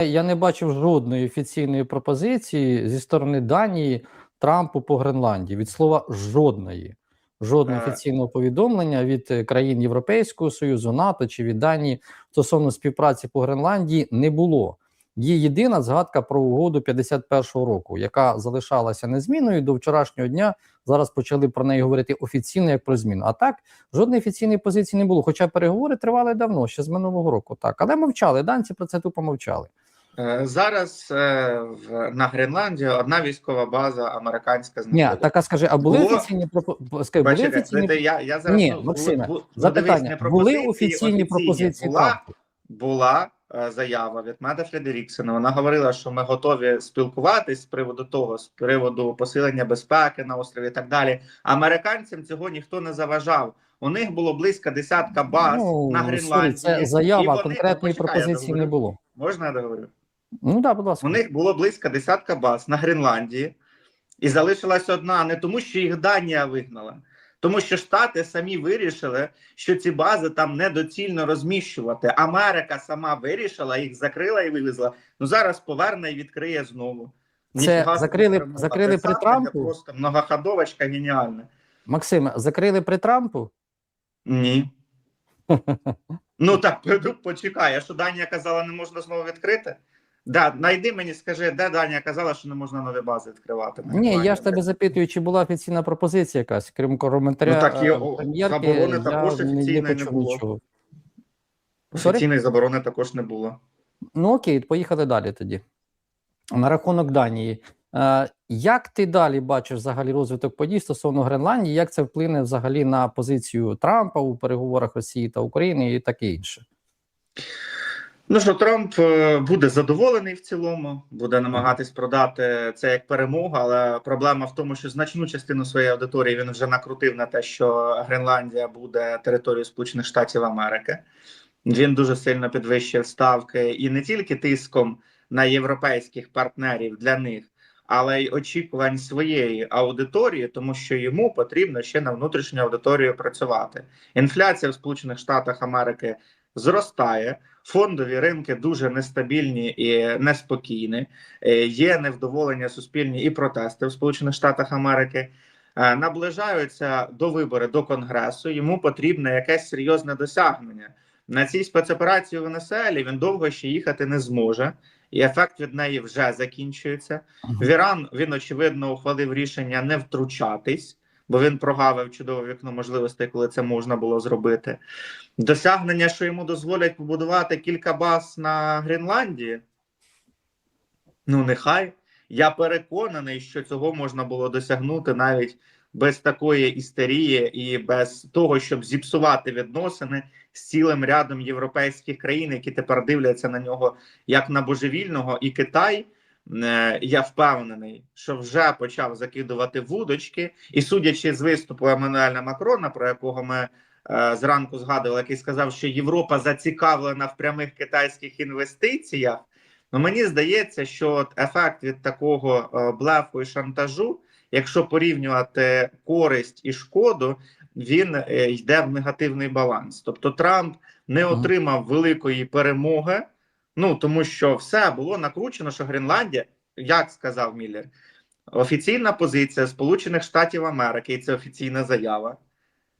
Я не бачив жодної офіційної пропозиції зі сторони Данії Трампу по Гренландії. Від слова жодної. Жодного офіційного повідомлення від е, країн Європейського Союзу, НАТО чи від Данії стосовно співпраці по Гренландії не було. Є єдина згадка про угоду 51-го року, яка залишалася незмінною до вчорашнього дня. Зараз почали про неї говорити офіційно як про зміну. А так жодної офіційної позиції не було. Хоча переговори тривали давно, ще з минулого року. Так, але мовчали. Данці про це тупо мовчали. Е, Зараз е, в на Гренландії одна військова база американська Ні, знаходиться. так а скажи, а були Було- офіційні пропо- скажи, були офіційні це я, я зараз Ні, ну, Максиме, бу- запитання? дивись, були пропозиції, офіційні пропозиції була, була е, заява від Мета Фредеріксена. Вона говорила, що ми готові спілкуватись з приводу того, з приводу посилення безпеки на острові і так далі. Американцям цього ніхто не заважав. У них було близько десятка баз Ну, на Гренландії. це і заява, вони- конкретної пропозиції не було. Можна я договорю? Ну да, будь ласка. У них було близько десятка баз на Гренландії, і залишилась одна не тому, що їх Данія вигнала, тому що Штати самі вирішили, що ці бази там недоцільно розміщувати. Америка сама вирішила, їх закрила і вивезла. Ну зараз поверне і відкриє знову. Це Ніфіга закрили- закрили при Трампу? Просто многоходовочка геніальна. Максиме, закрили при Трампу? Ні. Ну так, почекай, а що Данія казала, не можна знову відкрити? Да, найди мені, скажи, де Данія казала, що не можна нові бази відкривати. Ні, я ж тебе запитую, чи була офіційна пропозиція якась, крім коментаря Ну, так і, е, прем'єрки, заборони я також не- не не почув було. нічого. Сорі? Офіційної заборони також не було. Ну окей, поїхали далі тоді. На рахунок Данії. Е, як ти далі бачиш взагалі розвиток подій стосовно Гренландії? Як це вплине взагалі на позицію Трампа у переговорах Росії та України і таке інше? Ну що Трамп е, буде задоволений в цілому, буде намагатись продати це як перемогу, але проблема в тому, що значну частину своєї аудиторії він вже накрутив на те, що Гренландія буде територією Сполучених Штатів Америки. Він дуже сильно підвищив ставки і не тільки тиском на європейських партнерів для них, але й очікувань своєї аудиторії, тому що йому потрібно ще на внутрішню аудиторію працювати. Інфляція в Сполучених Штатах Америки зростає. Фондові ринки дуже нестабільні і неспокійні. Е, Є невдоволення суспільні і протести в Сполучених Штатах Америки. Е, Наближаються до вибори до конгресу. Йому потрібне якесь серйозне досягнення на цій спецоперації в Венесуелі. Він довго ще їхати не зможе, і ефект від неї вже закінчується. В Іран він очевидно ухвалив рішення не втручатись, бо він прогавив чудове вікно можливостей, коли це можна було зробити. Досягнення, що йому дозволять побудувати кілька баз на Гренландії. Ну, нехай. Я переконаний, що цього можна було досягнути навіть без такої істерії і без того, щоб зіпсувати відносини з цілим рядом європейських країн, які тепер дивляться на нього як на божевільного, і Китай. Е, Я впевнений, що вже почав закидувати вудочки, і судячи з виступу Еммануеля Макрона, про якого ми е, зранку згадували, який сказав, що Європа зацікавлена в прямих китайських інвестиціях. Ну мені здається, що от ефект від такого е, блефу і шантажу, якщо порівнювати користь і шкоду, він е, йде в негативний баланс. Тобто Трамп не отримав великої перемоги. Ну тому що все було накручено, що Гренландія, як сказав Міллер, офіційна позиція Сполучених Штатів Америки, і це офіційна заява.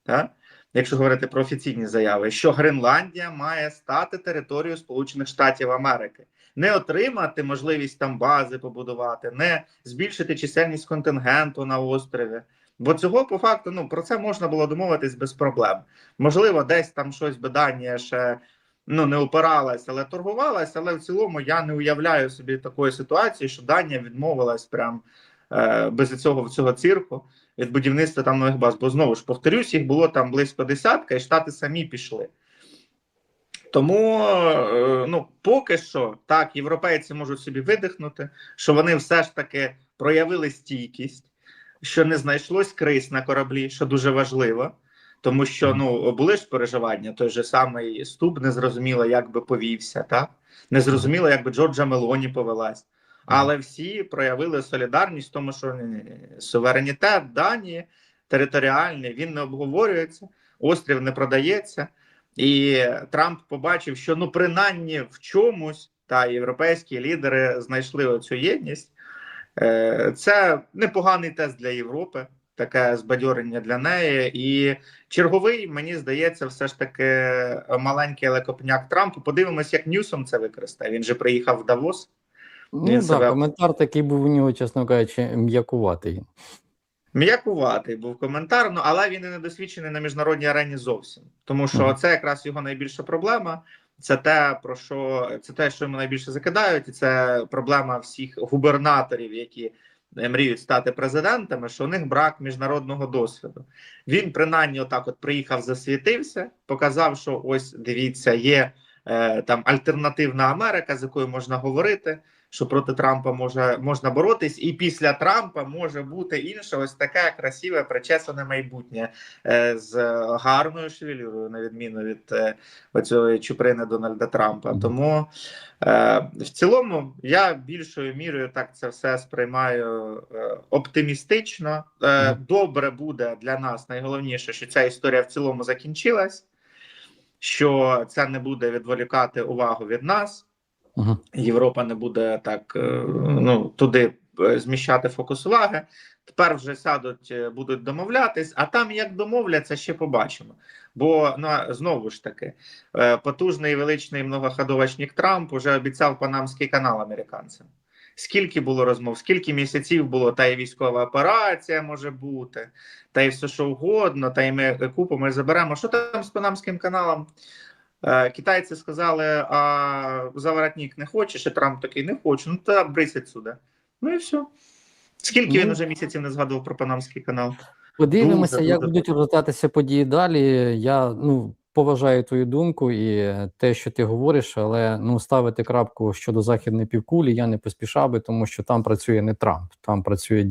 Так? Якщо говорити про офіційні заяви, що Гренландія має стати територією Сполучених Штатів Америки, не отримати можливість там бази побудувати, не збільшити чисельність контингенту на острові. Бо цього по факту ну про це можна було домовитись без проблем. Можливо, десь там щось би Данія ще ну не опиралась, але торгувалась. Але в цілому я не уявляю собі такої ситуації, що Данія відмовилась прям е, без цього цього цирку від будівництва там нових баз. Бо знову ж повторюсь, їх було там близько десятка, і штати самі пішли. Тому е, ну поки що так європейці можуть собі видихнути, що вони все ж таки проявили стійкість, що не знайшлось криз на кораблі, що дуже важливо. Тому що ну були ж переживання, той же самий Ступ не зрозуміло, як би повівся, так не зрозуміло, як би Джорджа Мелоні повелась. Але всі проявили солідарність, тому що ні, суверенітет Данії територіальний він не обговорюється, острів не продається, і Трамп побачив, що ну принаймні в чомусь та європейські лідери знайшли оцю єдність. Е, Це непоганий тест для Європи, таке збадьорення для неї. І черговий, мені здається, все ж таки маленький лекопняк Трампу. Подивимось, як Ньюсом це використає. Він же приїхав в Давос. Ну так, себе- коментар такий був у нього, чесно кажучи, м'якуватий. М'якуватий був коментар, ну але він і не досвідчений на міжнародній арені зовсім. Тому що це якраз його найбільша проблема. Це те, про що це те, що йому найбільше закидають, і це проблема всіх губернаторів, які мріють стати президентами, що у них брак міжнародного досвіду. Він принаймні отак от приїхав, засвітився, показав, що ось дивіться, є е, там альтернативна Америка, з якою можна говорити. Що проти Трампа може можна боротись, і після Трампа може бути інше, ось таке красиве причесане майбутнє е, з гарною шевелюрою, на відміну від е, оцієї чуприни Дональда Трампа. Тому е, в цілому я більшою мірою так це все сприймаю оптимістично. Добре буде для нас. Найголовніше, що ця історія в цілому закінчилась, що це не буде відволікати увагу від нас. Угу. Європа не буде так е, ну туди е, зміщати фокус уваги. Тепер вже сядуть, е, будуть домовлятись, а там як домовляться, ще побачимо. Бо ну, знову ж таки, потужний величний многоходовочник Трамп уже обіцяв Панамський канал американцям. Скільки було розмов, скільки місяців було, та й військова операція може бути, та й все що угодно, та й ми купимо і заберемо. Що там з Панамським каналом? Е, Китайці сказали, а заворотник не хочеш, і Трамп такий не хочу. Ну та брись відсюди. Ну і все. Скільки він вже уже місяців не згадував про Панамський канал? Подивимося, як будуть розвиватися події далі. Я ну поважаю твою думку і те, що ти говориш, але ну ставити крапку щодо західної півкулі я не поспішав би, тому що там працює не Трамп, там працює.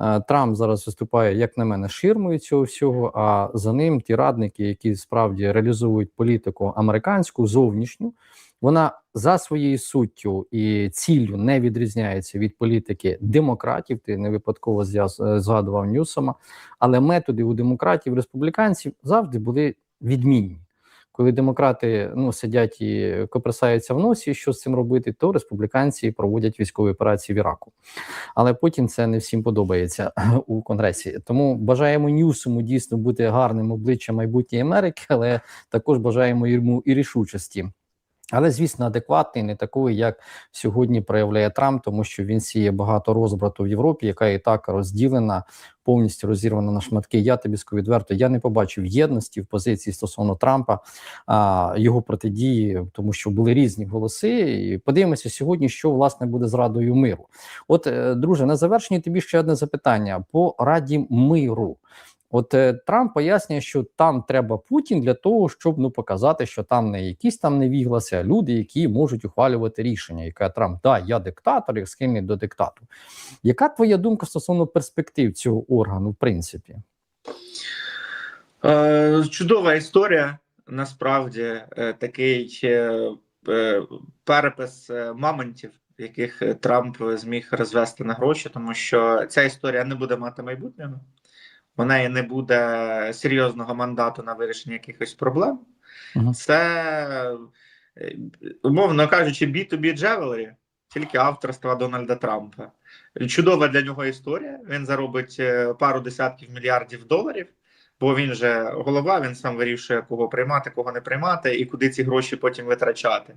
Е, Трамп зараз виступає, як на мене, ширмою цього всього. А за ним ті радники, які справді реалізовують політику американську зовнішню. Вона за своєю суттю і ціллю не відрізняється від політики демократів. Ти не випадково е, згадував Ньюсома, але методи у демократів, республіканців завжди були відмінні. Коли демократи ну сидять і копресаються в носі, що з цим робити, то республіканці проводять військові операції в Іраку. Але потім це не всім подобається у конгресі. Тому бажаємо Ньюсому дійсно бути гарним обличчям майбутньої Америки, але також бажаємо йому і рішучості. Але, звісно, адекватний, не такий, як сьогодні проявляє Трамп, тому що він сіє багато розбрату в Європі, яка і так розділена, повністю розірвана на шматки. Я тобі скажу відверто, я не побачив єдності в позиції стосовно Трампа, а, його протидії, тому що були різні голоси. І подивимося сьогодні, що власне буде з радою миру. От, е, друже, на завершення тобі ще одне запитання по раді миру. От е, Трамп пояснює, що там треба Путін для того, щоб ну показати, що там не якісь там невігласи, а люди, які можуть ухвалювати рішення. Каже Трамп, да, я диктатор, я схильний до диктату. Яка твоя думка стосовно перспектив цього органу, в принципі? Е, чудова історія. Насправді е, такий е, е, перепис мамонтів, яких Трамп зміг розвести на гроші, тому що ця історія не буде мати майбутнього. У неї не буде серйозного мандату на вирішення якихось проблем. Мгм. Це, е, умовно кажучи, B2B Jewelry, тільки авторства Дональда Трампа. Чудова для нього історія. Він заробить е, пару десятків мільярдів доларів, бо він же голова, він сам вирішує, кого приймати, кого не приймати, і куди ці гроші потім витрачати.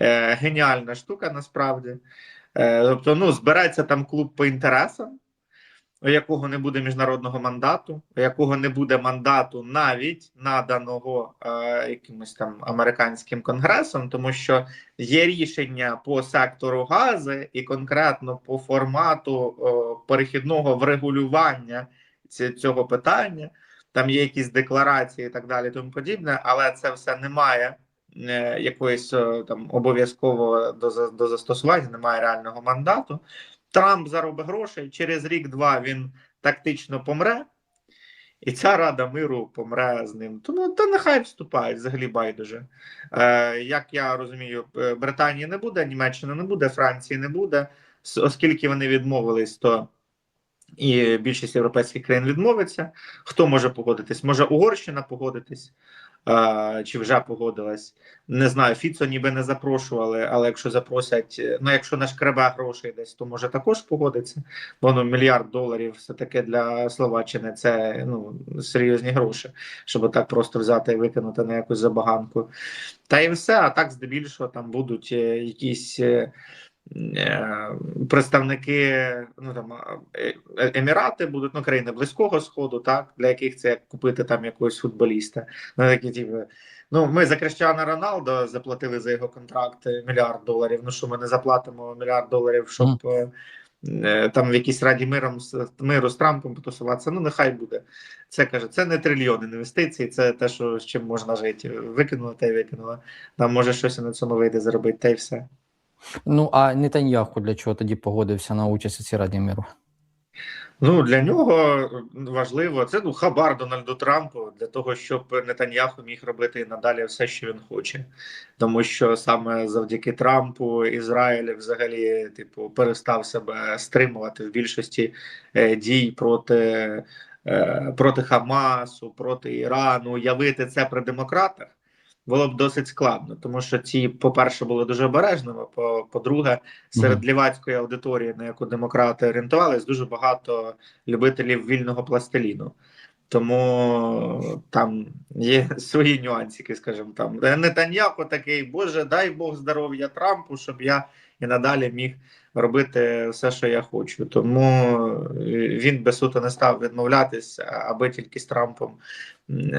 Е, геніальна штука насправді. Е, тобто, ну, збирається там клуб по інтересам, у якого не буде міжнародного мандату, у якого не буде мандату навіть наданого е, якимось там американським конгресом, тому що є рішення по сектору гази і конкретно по формату е, перехідного врегулювання цього питання. Там є якісь декларації і так далі, тому подібне, але це все не має е, якоїсь е, там обов'язкового до, до застосування, немає реального мандату. Трамп заробить грошей, через рік-два він тактично помре, і ця Рада миру помре з ним. Тому та нехай вступають, взагалі байдуже. Е, як я розумію, е, Британії не буде, Німеччини не буде, Франції не буде, оскільки вони відмовились, то і більшість європейських країн відмовиться. Хто може погодитись? Може Угорщина погодитись, чи вже погодилась. Не знаю, Фіцо ніби не запрошували, але якщо запросять, е, ну якщо нашкребе грошей десь, то може також погодиться. Бо ну, мільярд доларів все таки для Словаччини це ну серйозні гроші, щоб так просто взяти і викинути на якусь забаганку. Та і все, а так здебільшого там будуть е, якісь. Е, Представники ну там е, е, Емірати будуть ну країни близького сходу, так для яких це як купити там якогось футболіста. Ну такі типу, ну ми за Крещана Роналдо заплатили за його контракт мільярд доларів. Ну що ми не заплатимо мільярд доларів, щоб е, там в якійсь раді миром миру з Трампом потусуватися. Ну нехай буде. Це каже, це не трильйон інвестицій, це те, що з чим можна жити. Викинула та й викинула. Там може щось на цьому вийде заробити, та й все. Ну а Нетаньяху для чого тоді погодився на участь у цій Раді миру? Ну для нього важливо це ну хабар Дональду Трампу для того, щоб Нетаньяху міг робити надалі все, що він хоче, тому що саме завдяки Трампу Ізраїль взагалі типу перестав себе стримувати в більшості е, дій проти, е, проти Хамасу, проти Ірану. Уявити це при демократах. Було б досить складно, тому що ці, по-перше, були дуже обережними. По- По-друге, серед лівацької аудиторії, на яку демократи орієнтувались, дуже багато любителів вільного пластиліну. Тому там є свої нюансики, скажімо там. Е, Нетаньяху такий, Боже, дай Бог здоров'я Трампу, щоб я і надалі міг робити все, що я хочу. Тому е, він без суто не став відмовлятись, аби тільки з Трампом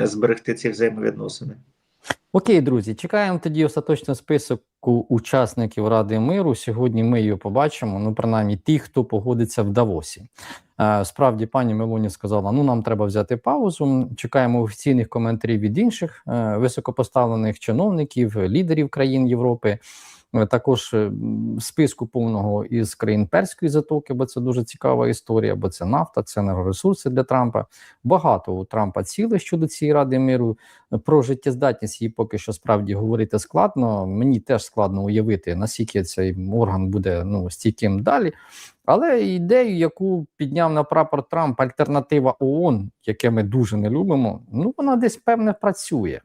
зберегти ці взаємовідносини. Окей, друзі, чекаємо тоді остаточний список учасників Ради миру. Сьогодні ми її побачимо. Ну, принаймні, ті, хто погодиться в Давосі. Е, Справді, пані Мелоні сказала: ну нам треба взяти паузу. Чекаємо офіційних коментарів від інших е, високопоставлених чиновників, лідерів країн Європи. Е, Також е, списку повного із країн Перської затоки, бо це дуже цікава історія, бо це нафта, це енергоресурси для Трампа. Багато у Трампа цілей щодо цієї ради миру. Про життєздатність її поки що справді говорити складно. Мені теж складно уявити, наскільки цей орган буде ну стійким далі. Але ідею, яку підняв на прапор Трамп, альтернатива ООН, яке ми дуже не любимо, ну вона десь певне працює.